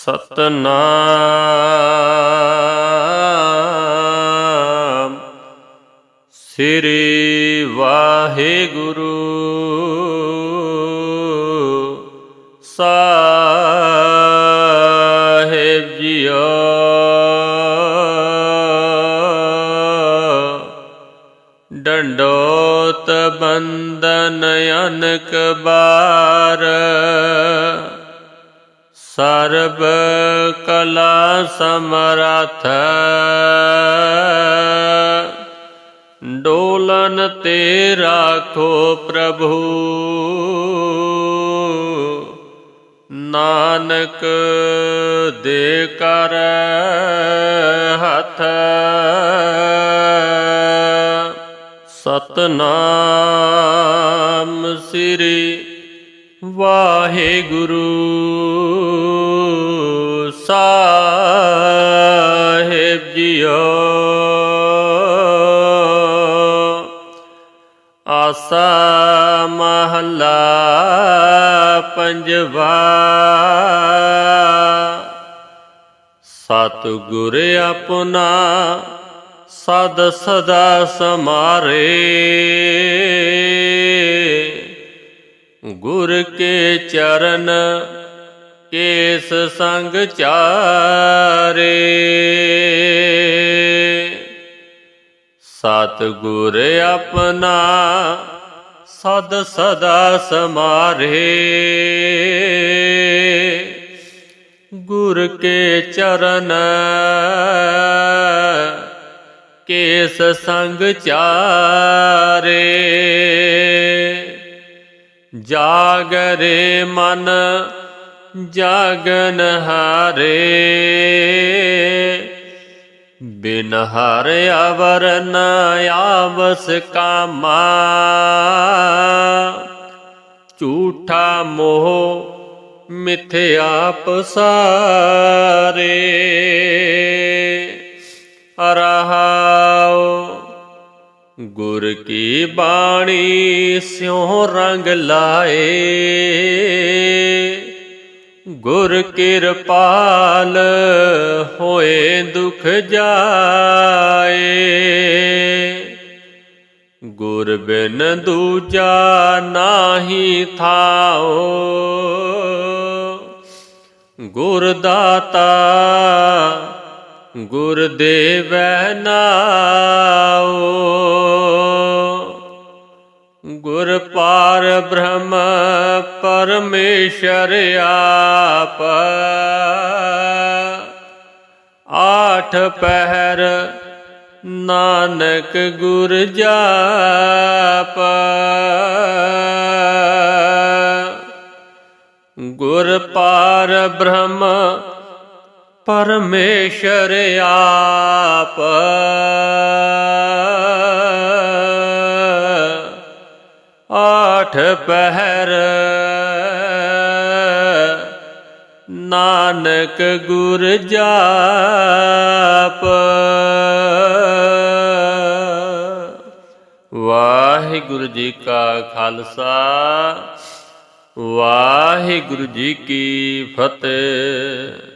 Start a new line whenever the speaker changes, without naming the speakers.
ਸਤਨਾਮ। ਸ੍ਰੀ ਵਾਹਿਗੁਰੂ ਸਾਹਿਬ ਜੀਓ। ਡੰਡੋਤ ਬੰਦਨ ਅਨਕ ਬਾਰ ਸਰਬ ਕਲਾ ਸਮਰਥ। ਡੋਲਨ ਤੇ ਰਾਖੋ ਪ੍ਰਭੂ। ਨਾਨਕ ਦੇ ਕਰ ਹੱਥ। ਸਤਨਾਮ ਸ੍ਰੀ ਵਾਹਿਗੁਰੂ ਸਾਹਿਬ ਜੀਓ। ਆਸਾ ਮਹੱਲਾ ਪੰਜਵਾ। ਸਤ ਗੁਰ ਆਪਣਾ ਸਦ ਸਦਾ ਸਮਾਰੇ। ਗੁਰ ਕੇ ਚਰਨ, ਕੇਸ ਸੰਗ ਚਾਰੇ। ਸਤ ਗੁਰ ਆਪਣਾ ਸਦ ਸਦਾ ਸਮਾਰੇ। ਗੁਰ ਕੇ ਚਰਨ, ਕੇਸ ਸੰਗ ਚਾਰੇ। ਜਾਗ ਰੇ ਮਨ ਜਾਗਨ ਹਾਰੇ। ਬਿਨ ਹਰ ਅਵਰ ਨ ਆਵਸ ਕਾਮਾ। ਝੂਠਾ ਮੋਹ ਮਿਥਿਆ ਪਸਾਰੇ ਅਰਹਾਉ ਗੁਰ ਕੀ ਬਾਣੀ ਸਿਉ ਰੰਗ ਲਾਏ। ਗੁਰ ਕਿਰਪਾਲ ਹੋਏ ਦੁਖ ਜਾਏ। ਗੁਰ ਬਿਨ ਦੂਜਾ ਨਾਹੀ ਥਾਓ ਗੁਰ ਦਾਤਾ, ਗੁਰ ਦੇਵੈ ਨਾਉ। ਗੁਰ ਪਾਰ ਬ੍ਰਹਮ ਪਰਮੇਸ਼ਰ ਆਪ। ਆਠ ਪਹਿਰ ਨਾਨਕ ਗੁਰ ਜਾਪ। ਗੁਰ ਪਾਰ ਬ੍ਰਹਮ ਪਰਮੇਸ਼ਰ ਆਪ। ਪਹਿਰ। ਨਾਨਕ ਗੁਰ ਜਾਪ। ਵਾਹਿਗੁਰੂ ਜੀ ਕਾ ਖਾਲਸਾ ਵਾਹਿਗੁਰੂ ਜੀ ਕੀ ਫਤਿਹ।